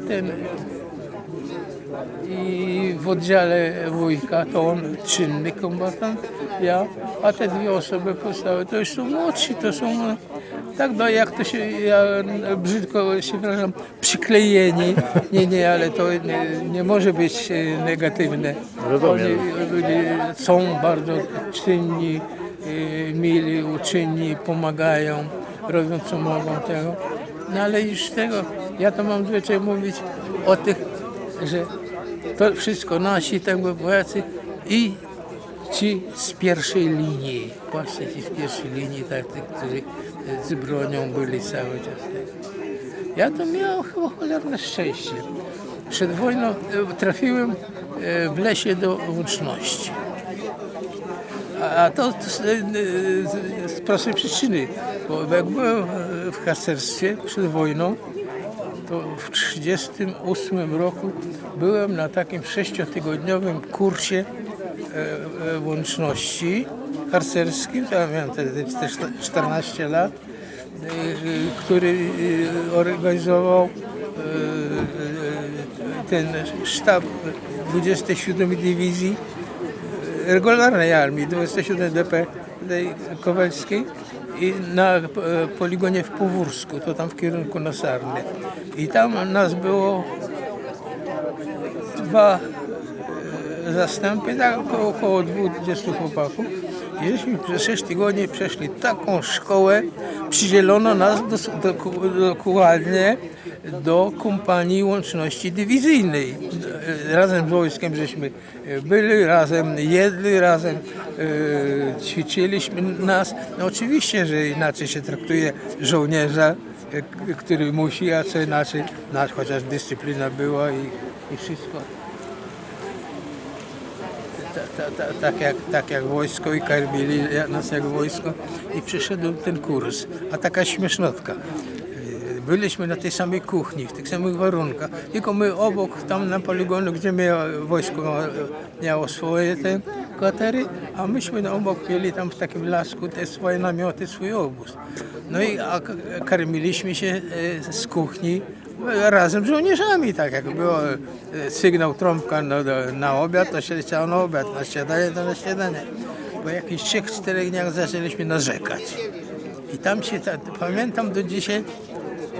ten i w oddziale wujka to on czynny kombatant, ja, a te dwie osoby pozostałe to już są młodsi, to są tak no jak to się, ja brzydko się wyrażam, przyklejeni, nie, nie, ale to nie, nie może być e, negatywne. Rozumiem. Oni byli, są bardzo czynni, e, mili, uczynni, pomagają, robią co mogą tego. No ale już tego, ja to mam zwyczaj mówić o tych, że to wszystko nasi tego Polacy i ci z pierwszej linii, właśnie ci z pierwszej linii, tak, tych, którzy z bronią byli cały czas. tak. Ja to miałem chyba cholerne szczęście. Przed wojną e, trafiłem e, w lesie do łączności. A to z, z, z prostej przyczyny, bo jak byłem w harcerstwie przed wojną, to w 1938 roku byłem na takim sześciotygodniowym kursie e, e, łączności harcerskim, ja miałem wtedy te 14 lat, e, który organizował ten sztab 27 Dywizji regularnej armii 27 DP Kowalskiej i na e, poligonie w Powórsku, to tam w kierunku na Sarny. I tam nas było dwa e, zastępy, tak około, około 20 chłopaków. I żeśmy przez 6 tygodni przeszli taką szkołę, przydzielono nas do, do, dokładnie do kompanii łączności dywizyjnej. E, Razem z wojskiem żeśmy e, byli, razem jedli, razem e, ćwiczyliśmy nas. No oczywiście, że inaczej się traktuje żołnierza, który musi, a co inaczej, no, chociaż dyscyplina była i, i wszystko ta, ta, ta, tak, jak, tak jak wojsko i karmili nas jak wojsko i przyszedł ten kurs. A taka śmiesznotka. Byliśmy na tej samej kuchni, w tych samych warunkach, tylko my obok, tam na poligonu, gdzie miało, wojsko miało swoje te kwatery, a myśmy na obok mieli tam w takim lasku te swoje namioty, swój obóz. No i a, karmiliśmy się e, z kuchni razem z żołnierzami, tak jak było e, sygnał trąbka na, na, obiad, to się leciało na obiad, na śniadanie to na śniadanie. Po jakichś trzech, czterech dniach zaczęliśmy narzekać. I tam się, ta, pamiętam do dzisiaj,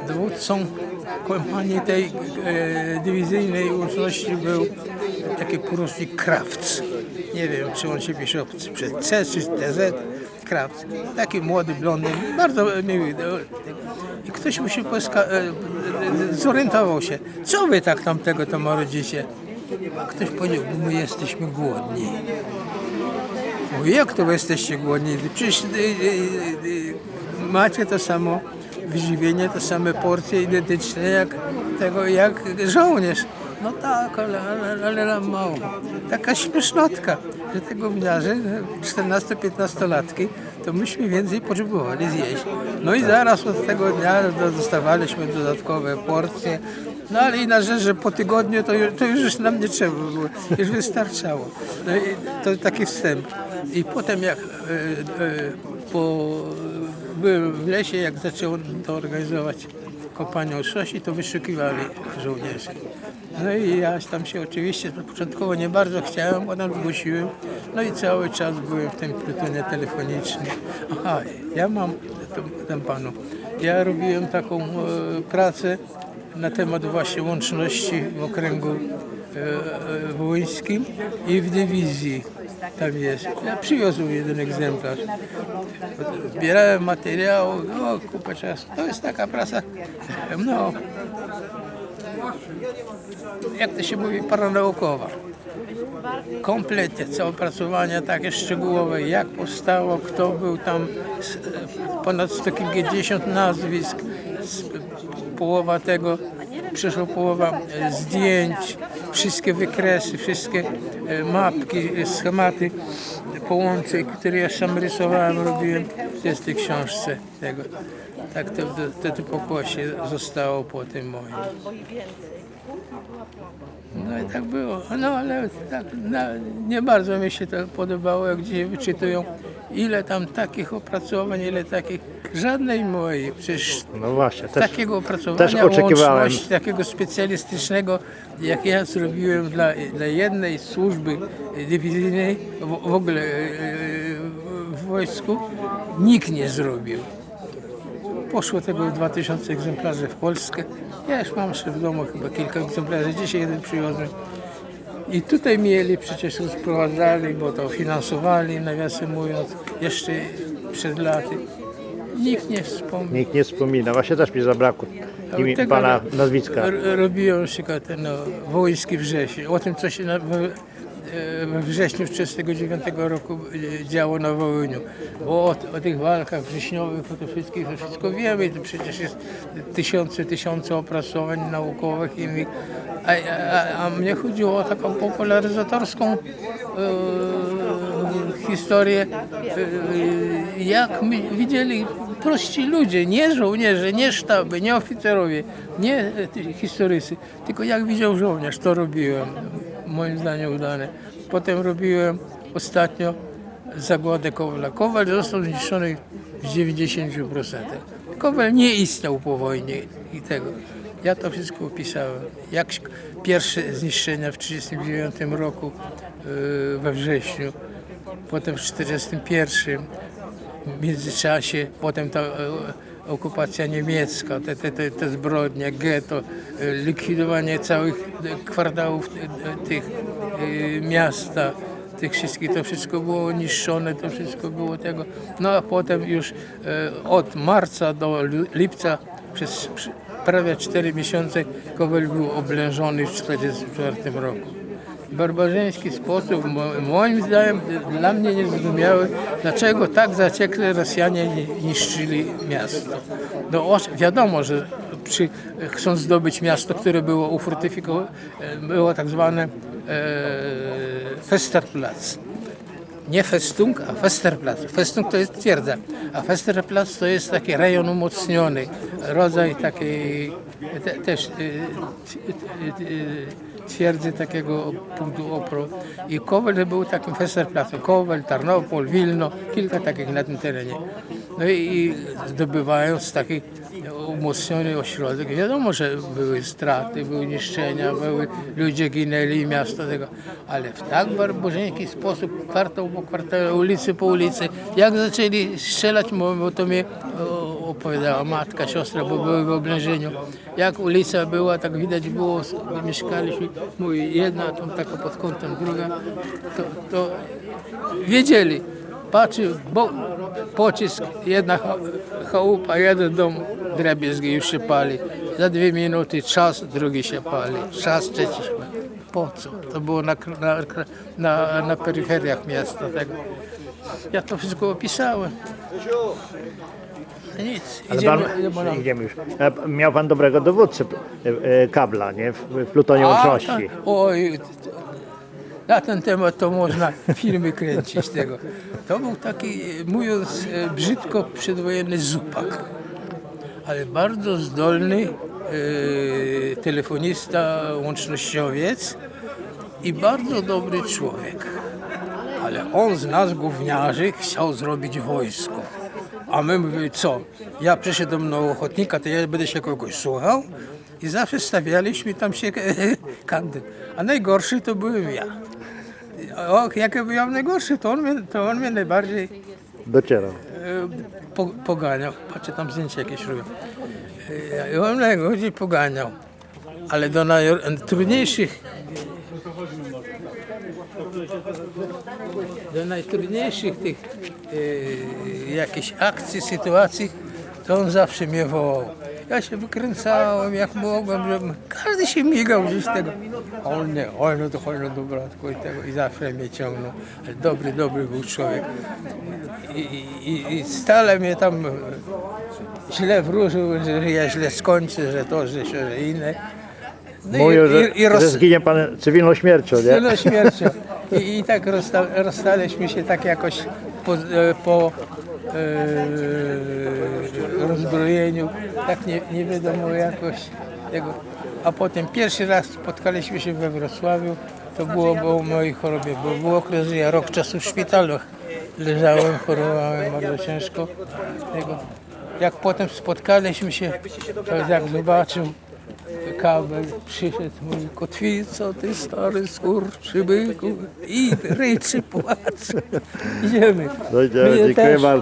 dowódcą kompanii tej e, dywizyjnej łączności był taki porucznik Krawc. Nie wiem, czy on się pisze przez C czy TZ. Krawc. Taki młody blondyn, bardzo miły. I ktoś mu się poska- e, e, zorientował się, co wy tak tam tego to marudzicie? A ktoś powiedział, my jesteśmy głodni. Mówię, jak to wy jesteście głodni? Przecież y, macie to samo wyżywienie, te same porcje identyczne jak tego, jak żołnierz. No tak, ale, ale, ale nam mało. Taka śmiesznotka, że te gówniarze, 14-15-latki, to myśmy więcej potrzebowali zjeść. No i zaraz od tego dnia do- dostawaliśmy dodatkowe porcje. No ale i na rzecz, że po tygodniu to, już- to już nam nie trzeba było, już wystarczało. No i to taki wstęp. I potem jak e, e, po, byłem w lesie, jak zaczęło to organizować kompanię Oszosi, to wyszukiwali żołnierzy. No i ja tam się oczywiście początkowo nie bardzo chciałem, potem zgłosiłem. No i cały czas byłem w tym plutonie telefonicznym. Aha, ja mam, tam panu, ja robiłem taką e, pracę na temat właśnie łączności w okręgu e, e, i w dywizji. Tam jest. Ja przywiozłem jeden egzemplarz. Zbierałem materiał, no kupę czasu. To jest taka praca, no, jak to się mówi, paranaukowa. Kompletnie, całe opracowania takie szczegółowe, jak powstało, kto był tam, ponad 150 nazwisk, s- połowa tego, przyszła połowa e, zdjęć, wszystkie wykresy, wszystkie e, mapki, e, schematy połączeń, które ja sam rysowałem, robiłem, w tej książce tego. Tak to, to, to, pokłosie zostało po tym moim. No i tak było. No ale tak, na, nie bardzo mi się to podobało, jak dzisiaj wyczytują, ile tam takich opracowań, ile takich, żadnej mojej, przecież No właśnie, też, takiego opracowania, też oczekiwałem. łączności, takiego specjalistycznego, jak ja zrobiłem dla, dla jednej służby dywizyjnej, w, w ogóle e, w wojsku, nikt nie zrobił. Poszło tego 2000 egzemplarzy w Polskę. Ja już mam jeszcze w domu chyba kilka egzemplarzy. Dzisiaj jeden przywiozłem. I tutaj mieli, przecież rozprowadzali, bo to finansowali, nawiasem mówiąc, jeszcze przed laty. Nikt nie wspomniał. nikt nie wspomina. Właśnie też mi zabrakło imi, Tego pana nazwiska. r- Robiłem na przykład ten no, wołyński wrzesień. O tym, co się na, e, we wrześniu 1939 roku e, działo na Wołyniu. Bo o, o tych walkach wrześniowych, o tych wszystkich, to wszystko wiemy. To przecież jest tysiące, tysiące opracowań naukowych. I, a, a, a mnie chodziło o taką popularyzatorską e, historię, e, jak my widzieli prości ludzie, nie żołnierze, nie sztaby, nie oficerowie, nie e, historycy, tylko jak widział żołnierz, to robiłem, moim zdaniem udane. Potem robiłem ostatnio zagładę Kowala. Kowal został zniszczony w 90%. Kowal nie istniał po wojnie i tego. Ja to wszystko opisałem. Jak pierwsze zniszczenia w 1939 roku yy, we wrześniu, potem w 1941 w międzyczasie, potem e, okupacja niemiecka, te, te, te, zbrodnie, getto, e, likwidowanie całych kwartałów e, e, tych miasta, tych wszystkich, to wszystko było niszczone, to wszystko było tego. No a potem już od marca do lipca przez prawie 4 miesiące Kowal był oblężony w 1944 roku barbarzyński sposób, mo- moim zdaniem dla mnie niezrozumiały, dlaczego tak zaciekle Rosjanie ni- niszczyli miasto. No wiadomo, że przy, chcąc zdobyć miasto, które było ufortyfikowane, było tak zwane e, Festerplatz. Nie Festung, a Festerplatz. Festung to jest twierdza, a Festerplatz to jest taki rejon umocniony, rodzaj takiej te, też y, y, y, y, twierdzy takiego punktu opro. I Kowel był takim Festerplatzem. Kowel, Tarnopol, Wilno, kilka takich na tym terenie. No i, i zdobywając taki umocniony ośrodek, wiadomo, że były straty, były niszczenia, były, ludzie ginęli miasto tego, ale w tak barbarzyński sposób, kwartał po kwartale, ulicy po ulicy, jak zaczęli strzelać, to mnie opowiadała matka, siostra, bo były w oblężeniu. Jak ulica była, tak widać było, my mieszkaliśmy, mówi, jedna tam taka pod kątem, druga, to, to wiedzieli. Patrzy, bo pocisk, jedna cha- chałupa, jeden dom, drobiazgi już się pali. Za dwie minuty czas, drugi się pali. Czas, trzeci się pali. Po co? To było na, na, na, na peryferiach miasta. Ja to wszystko opisałem. Nic, Ale idziemy, pan, idziemy już. E, Miał pan dobrego dowódcę e, e, kabla, nie? W, w plutonie łączności. tak. Oj, na ten temat to można filmy kręcić tego. To był taki, mówiąc e, brzydko, przedwojenny zupak, ale bardzo zdolny e, telefonista, łącznościowiec i bardzo dobry człowiek. Ale on z nas, gówniarzy, chciał zrobić wojsko. A my mówimy, co? Ja przyszedłem na ochotnika, to ja będę się kogoś słuchał? I zawsze stawialiśmy tam się kandydat. A najgorszy to byłem ja. O, jak ja byłem najgorszy, to on mnie, to on mnie najbardziej Docierał. e, po, poganiał. Patrzę, tam zdjęcia jakieś robią. E, I on najgorzej poganiał. Ale do najtrudniejszych do najtrudniejszych tych jakichś akcji, sytuacji, to on zawsze mnie wołał. Ja się wykręcałem jak mogłem, żeby każdy się migał gdzieś tego. A on nie, oj no to chodź no do bratku i tego i zawsze mnie ciągnął. Ale dobry, dobry był człowiek. I, i, i stale mnie tam źle wróżył, że ja źle skończę, że to, że, że inne. No Mówią, że, i, i roz, że zginie pan cywilną śmiercią, nie? Tyle śmiercią. I, I tak rozsta, rozstaliśmy się tak jakoś po, e, po e, rozbrojeniu, tak nie, nie wiadomo jakoś jego. A potem pierwszy raz spotkaliśmy się we Wrocławiu, to było po mojej chorobie, bo był okres, że ja rok czasu w szpitalu leżałem, chorowałem bardzo ciężko. Tego. Jak potem spotkaliśmy się, to jak zobaczył kabel, przyszedł mój kotwico, ty stary skurczybyku i ryczy płacz. Idziemy. No, dziękuję też. bardzo.